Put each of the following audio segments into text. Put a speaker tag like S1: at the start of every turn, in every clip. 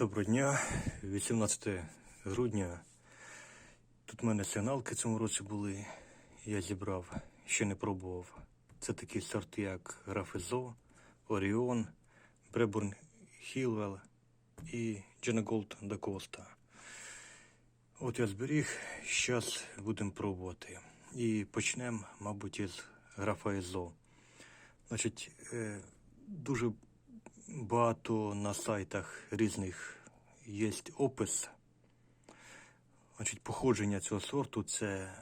S1: Доброго дня, 18 грудня. Тут в мене сигналки цьому році були. Я зібрав, ще не пробував. Це такі сорти, як Графезо, Оріон, Бребурн Хілвел і Дженаголд да Коста. От я зберіг, зараз будемо пробувати. І почнемо, мабуть, із Графаезо. Значить, е, дуже багато на сайтах різних є опис. Значить, походження цього сорту це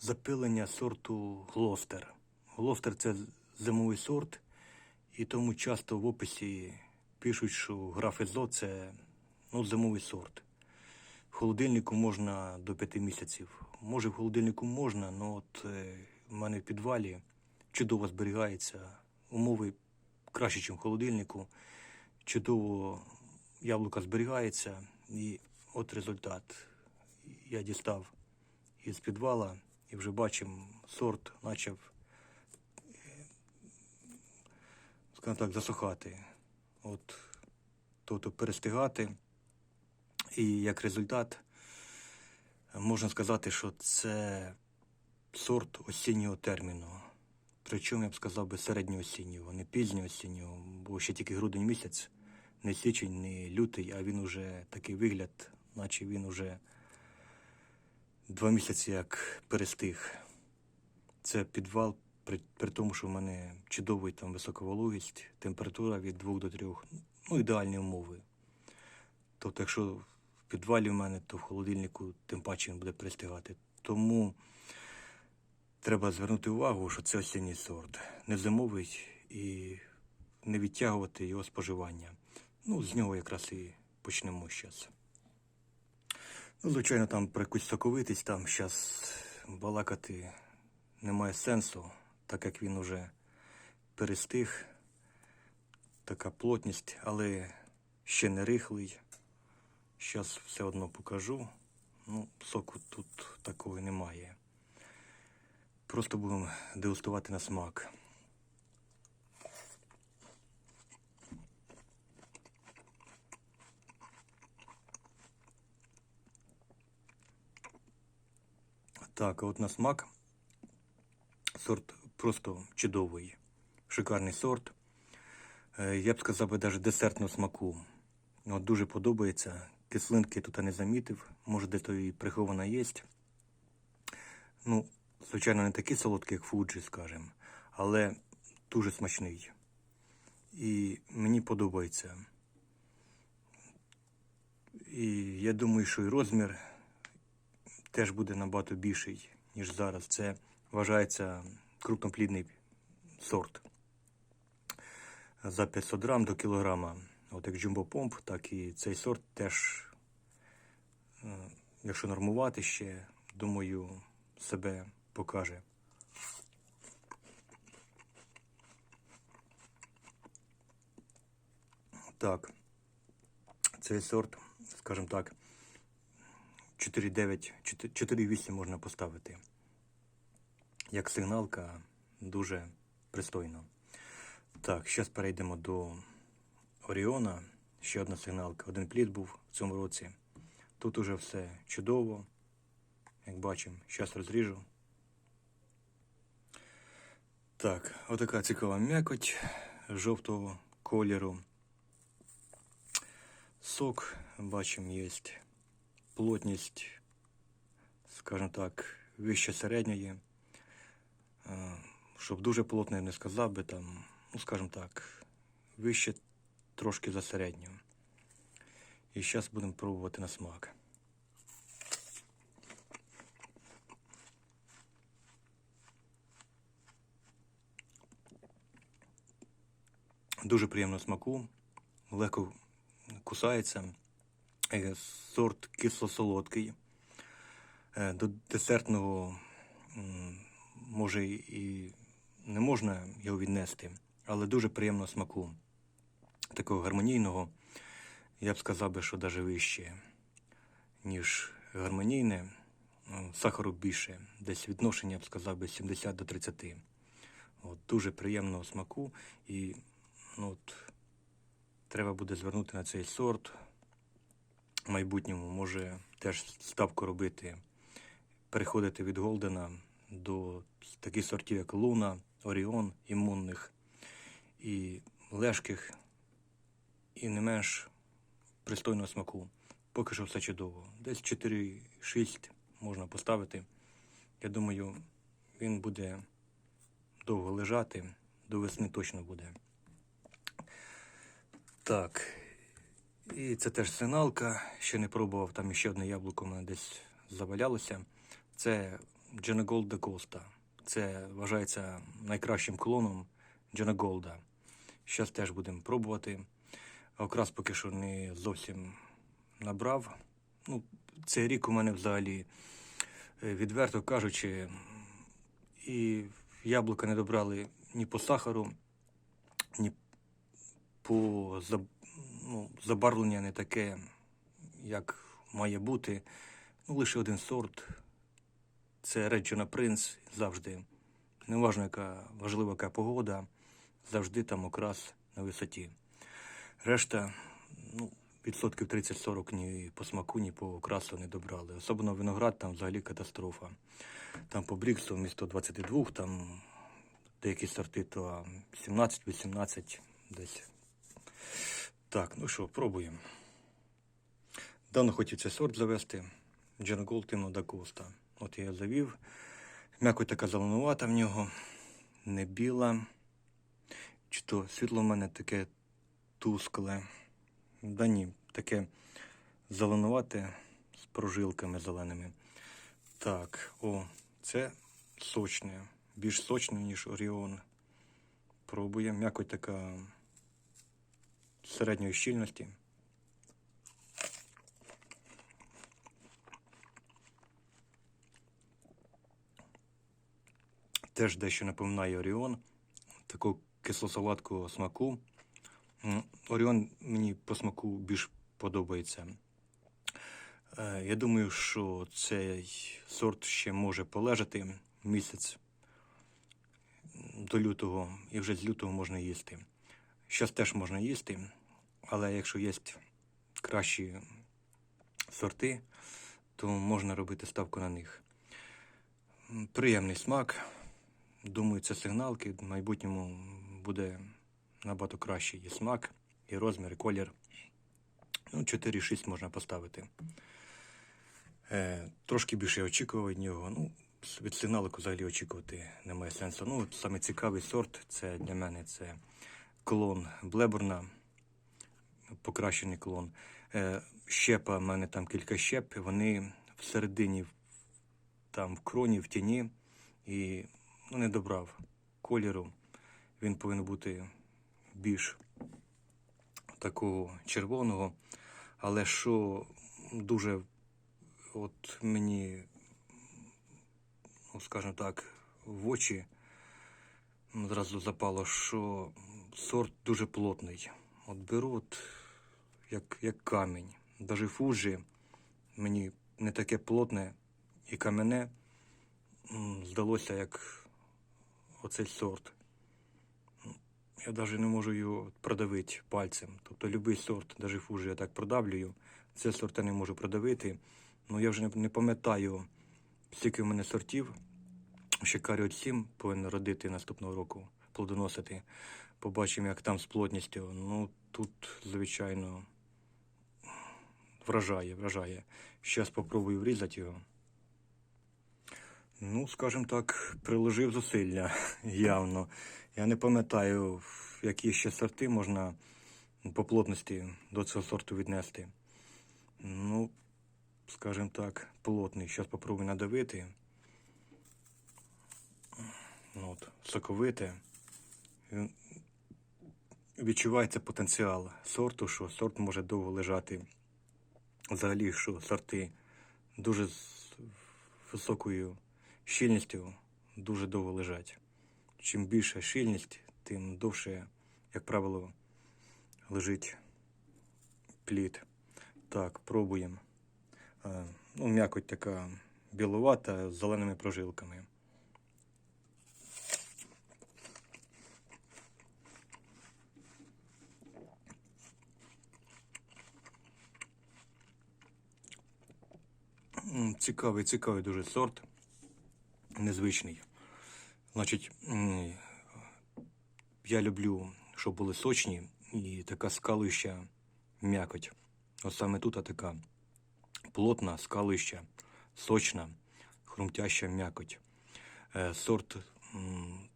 S1: запилення сорту Глостер. Глостер це зимовий сорт, і тому часто в описі пишуть, що графезо це ну, зимовий сорт. В холодильнику можна до 5 місяців. Може, в холодильнику можна, але от е, в мене в підвалі чудово зберігається. Умови краще, ніж в холодильнику. Чудово яблука зберігається. І от результат. Я дістав із підвала і вже бачимо, сорт почав, скажімо так, засухати. От, тобто перестигати. І як результат, можна сказати, що це сорт осіннього терміну. Причому я б сказав би середньоосіннього, не пізньоосіннього, бо ще тільки грудень місяць, не січень, не лютий, а він уже такий вигляд, наче він уже два місяці як перестиг. Це підвал, при, при тому, що в мене чудовий там висока температура від 2 до 3, ну ідеальні умови. Тобто, якщо в підвалі в мене, то в холодильнику тим паче він буде пристигати. Тому треба звернути увагу, що це осінній сорт, не зимовий і не відтягувати його споживання. Ну, з нього якраз і почнемо зараз. Ну, звичайно, там про якусь соковитість там зараз балакати немає сенсу, так як він уже перестиг. Така плотність, але ще не рихлий. Зараз все одно покажу. Ну, соку тут такого немає. Просто будемо дегустувати на смак. Так, а от на смак сорт просто чудовий. Шикарний сорт. Е, Я б сказав би навіть десертного смаку. От дуже подобається. Кислинки тут не замітив. Може, де то і прихована є. Ну, звичайно, не такий солодкий, як Фуджі, скажімо, але дуже смачний. І мені подобається. І я думаю, що і розмір теж буде набагато більший, ніж зараз. Це вважається крупноплідний сорт. За 500 грам до кілограма. От як Pomp, так і цей сорт теж, е, якщо нормувати ще, думаю, себе покаже. Так, цей сорт, скажімо так, 4,9, 4,8 можна поставити. Як сигналка дуже пристойно. Так, зараз перейдемо до Оріона. Ще одна сигналка. Один плід був в цьому році. Тут уже все чудово. Як бачимо, зараз розріжу. Так, отака цікава м'якоть жовтого кольору. Сок, бачимо, є плотність, скажімо так, вище середньої. Щоб дуже плотно я не сказав би там, ну, скажімо так, вище трошки за середню. І зараз будемо пробувати на смак. Дуже приємно смаку, легко кусається. Е, Сорт кисло-солодкий. Е, До десертного може і не можна його віднести, але дуже приємного смаку. Такого гармонійного, я б сказав би, що навіть вище, ніж гармонійне. Ну, Сахару більше, десь відношення, я б сказав би, 70 до 30. От, дуже приємного смаку і треба буде звернути на цей сорт. В майбутньому може теж ставку робити, переходити від Голдена до таких сортів, як Луна, Оріон, імунних і лежких, і не менш пристойного смаку. Поки що все чудово. Десь 4-6 можна поставити. Я думаю, він буде довго лежати, до весни точно буде. Так. І це теж сигналка. Ще не пробував, там ще одне яблуко у мене десь завалялося. Це Дженаголд де Коста. Це вважається найкращим клоном Дженаголда. Зараз теж будемо пробувати. Окрас поки що не зовсім набрав. Ну, цей рік у мене взагалі, е, відверто кажучи, і яблука не добрали ні по сахару, ні по заб- ну, забарвлення не таке, як має бути. Ну, лише один сорт. Це Реджина Принц завжди. Неважно, яка важлива яка погода, завжди там окрас на висоті. Решта, ну, відсотків 30-40 ні по смаку, ні по окрасу не добрали. Особливо виноград там взагалі катастрофа. Там по Бріксу вмісто 22, там деякі сорти то 17-18 десь. Так, ну що, пробуємо. Давно хотів цей сорт завести. Дженгол Тимно да Коста. От я завів. М'якоть така зеленувата в нього, не біла. Чи то світло в мене таке тускле. Да ні, таке зеленувате з прожилками зеленими. Так, о, це сочне. Більш сочне, ніж Оріон. Пробуємо. М'якоть така середньої щільності. Теж дещо напоминає Оріон, такого кисло-салаткового смаку. Оріон мені по смаку більш подобається. Е, Я думаю, що цей сорт ще може полежати місяць до лютого, і вже з лютого можна їсти. Зараз теж можна їсти, але якщо є кращі сорти, то можна робити ставку на них. Приємний смак. Думаю, це сигналки. В майбутньому буде набагато кращий і смак, і розмір, і колір. Ну, 4-6 можна поставити. Е, трошки більше я очікував від нього. Ну, від сигналику взагалі очікувати немає сенсу. Ну, саме цікавий сорт це для мене це клон Блеборна, покращений клон. Е, щепа, в мене там кілька щеп, вони всередині, там в кроні, в тіні, і ну, не добрав кольору. Він повинен бути більш такого червоного. Але що дуже от мені, ну, скажімо так, в очі зразу запало, що сорт дуже плотний. От беру, от, як, як камінь. Даже фуджі мені не таке плотне і кам'яне м, здалося, як оцей сорт. Я навіть не можу його продавити пальцем. Тобто будь-який сорт, навіть фужі я так продавлюю. Цей сорт я не можу продавити. Ну я вже не, не пам'ятаю, скільки в мене сортів. Ще каріот 7 повинен родити наступного року, плодоносити. Побачимо, як там з плотністю. Ну тут, звичайно, вражає, вражає. Зараз спробую врізати його. Ну, скажімо так, приложив зусилля явно. Я не пам'ятаю, які ще сорти можна по плотності до цього сорту віднести. Ну, скажімо так, плотний. Зараз спробую надавити. Ну, от, соковите. Відчувається потенціал сорту, що сорт може довго лежати. Взагалі, що сорти дуже з високою щільністю дуже довго лежать. Чим більша щільність, тим довше, як правило, лежить плід. Так, пробуємо. Е, Ну, м'якоть така біловата з зеленими прожилками. Цікавий, цікавий дуже сорт. Незвичний. Значить, я люблю, щоб були сочні і така скалуюча м'якоть. Ось саме тут така плотна, скалуюча, сочна, хрумтяща м'якоть. Е, Сорт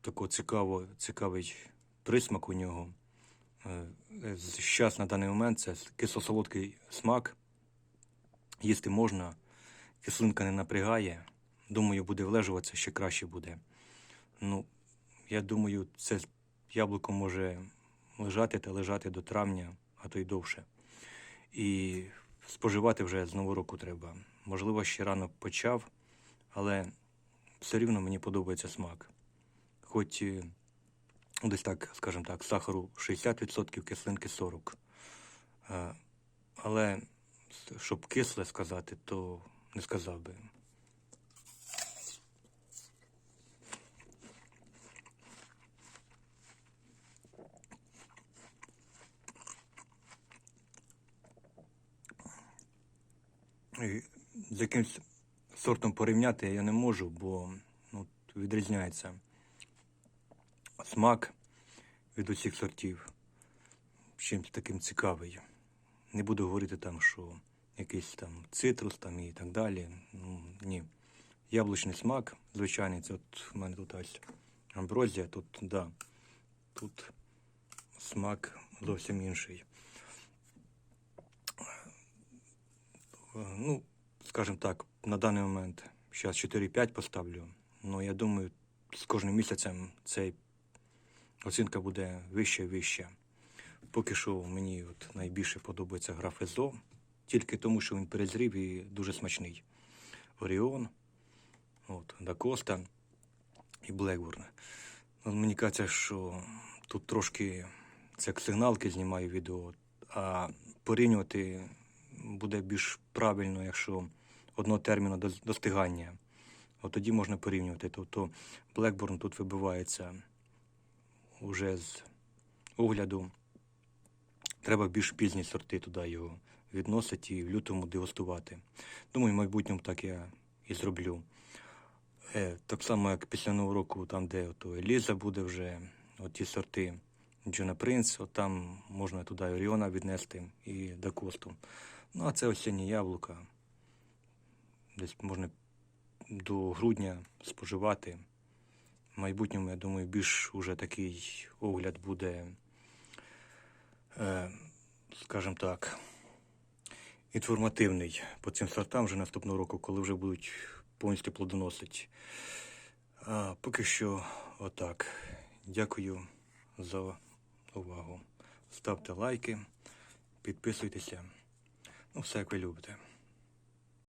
S1: такого цікаво, цікавий присмак у нього. Е, Зараз на даний момент це кисло-солодкий смак. Їсти можна, кислинка не напрягає. Думаю, буде влежуватися, ще краще буде. Ну, я думаю, це яблуко може лежати та лежати до травня, а то й довше. І споживати вже з нового року треба. Можливо, ще рано почав, але все рівно мені подобається смак. Хоч е, десь так, скажімо так, сахару 60%, кислинки 40%. Е, Але щоб кисле сказати, то не сказав би. І З якимсь сортом порівняти я не можу, бо ну, відрізняється смак від усіх сортів. Чимось таким цікавий. Не буду говорити там, що якийсь там цитрус там і так далі. Ну, ні. Яблучний смак, звичайний, це от у мене тут ось амброзія, тут, да, тут смак зовсім інший. Е, Ну, скажімо так, на даний момент зараз 4-5 поставлю. Ну, я думаю, з кожним місяцем цей оцінка буде вища і вища. Поки що мені от найбільше подобається граф Езо, тільки тому, що він перезрів і дуже смачний. Оріон, от, Дакоста і Блекбурн. Ну, мені кажеться, що тут трошки це як сигналки знімаю відео, а порівнювати буде більш правильно, якщо одного терміну достигання. От тоді можна порівнювати. Тобто Блекборн тут вибивається уже з огляду. Треба більш пізні сорти туди його відносити і в лютому дегустувати. Думаю, в майбутньому так я і зроблю. Е, так само, як після Нового року, там, де ото Еліза буде вже, от ті сорти Джона Принц, от там можна туди Оріона віднести і Дакосту. Ну, а це осінні яблука. Десь можна до грудня споживати. В майбутньому, я думаю, більш уже такий огляд буде, е, скажімо так, інформативний по цим сортам вже наступного року, коли вже будуть повністю плодоносити. А поки що отак. Дякую за увагу. Ставте лайки, підписуйтеся. Ну, все як ви любите.